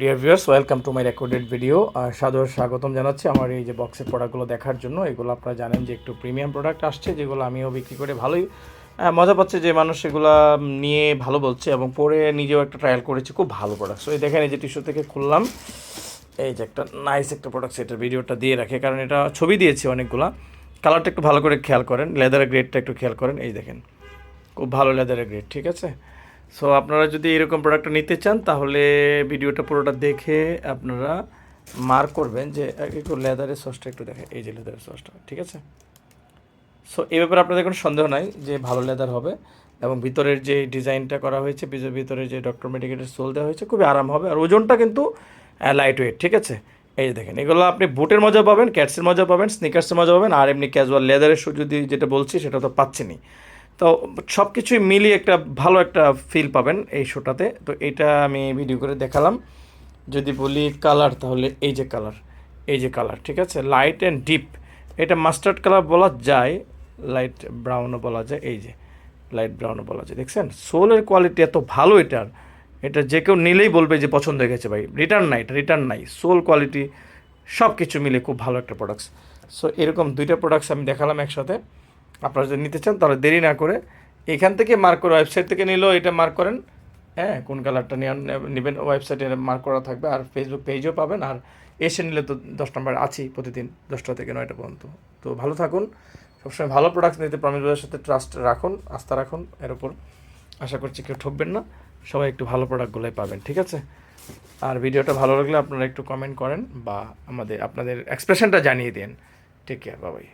Dear viewers welcome to my recorded video আর সাদর স্বাগতম জানাচ্ছি আমার এই যে বক্সের প্রোডাক্টগুলো দেখার জন্য। এগুলো আপনারা জানেন যে একটু প্রিমিয়াম প্রোডাক্ট আসছে, যেগুলো আমিও বিক্রি করে ভালোই মজা পাচ্ছে যে মানুষ এগুলো নিয়ে ভালো বলছে এবং পরে নিজেও একটা ট্রায়াল করেছি, খুব ভালো প্রোডাক্ট সো এই দেখেন এই যে টিস্যু থেকে খুললাম। এই যে একটা নাইস একটা প্রোডাক্ট সেটার ভিডিওটা দিয়ে রাখে, কারণ এটা ছবি দিয়েছি অনেকগুলা। কালারটা একটু ভালো করে খেয়াল করেন লেদারের গ্রেডটা একটু খেয়াল করেন। এই দেখেন, খুব ভালো লেদারের গ্রেড ঠিক আছে? সো আপনারা যদি এরকম প্রোডাক্টটা নিতে চান, তাহলে ভিডিওটা পুরোটা দেখে আপনারা মার্ক করবেন যে একটু লেদারের সসটা একটু দেখে, এই যে লেদারের সসটা ঠিক আছে? সো এই ব্যাপারে আপনাদের কোনো সন্দেহ নাই যে ভালো লেদার হবে এবং ভিতরের যে ডিজাইনটা করা হয়েছে, ভিতরে- ভিতরে যে ডক্টর মেডিকেটের সোল দেওয়া হয়েছে, খুবই আরাম হবে। আর ওজনটা কিন্তু লাইট ওয়েট ঠিক আছে? এই যে দেখেন, এগুলো আপনি বুটের মজা পাবেন ক্যাটসের মজা পাবেন স্নিকার্সের মজা পাবেন, আর এমনি ক্যাজুয়াল লেদারের শু যদি যেটা বলছি, সেটা তো পাচ্ছেনই। তো সব কিছুই মিলিয়ে একটা ভালো একটা ফিল পাবেন এই শোটাতে। তো এটা আমি ভিডিও করে দেখালাম। যদি বলি কালার তাহলে এই যে কালার এই যে কালার ঠিক আছে? লাইট অ্যান্ড ডিপ এটা মাস্টার্ড কালার বলা যায় লাইট ব্রাউনও বলা যায়, এই যে লাইট ব্রাউনও বলা যায়, দেখছেন? সোলের কোয়ালিটি এত ভালো এটার। এটা যে কেউ নিলেই বলবে যে পছন্দ হয়ে গেছে ভাই। রিটার্ন নাই, এটা রিটার্ন নাই। সোল কোয়ালিটি সব কিছু মিলে খুব ভালো একটা প্রোডাক্টস সো এরকম দুইটা প্রোডাক্টস আমি দেখালাম একসাথে। আপনারা যদি নিতে চান, তাহলে দেরি না করে এখান থেকে মার্ক করে ওয়েবসাইট থেকে নিলেও এটা মার্ক করেন। হ্যাঁ কোন কালারটা নেবেন ওয়েবসাইটে মার্ক করা থাকবে আর ফেসবুক পেজও পাবেন। আর এসে নিলে তো দশ নম্বর আছেই প্রতিদিন দশটা থেকে নয়টা পর্যন্ত। তো ভালো থাকুন, সবসময় ভালো প্রোডাক্ট নিতে প্রমিস বাজারের সাথে ট্রাস্ট রাখুন, আস্থা রাখুন এর উপর। আশা করছি কেউ ঠকবেন না, সবাই একটু ভালো প্রোডাক্টগুলোই পাবেন, ঠিক আছে? আর ভিডিওটা ভালো লাগলে আপনারা একটু কমেন্ট করেন বা আমাদের, আপনাদের এক্সপ্রেশনটা জানিয়ে দিন। টেক কেয়ার বাবাই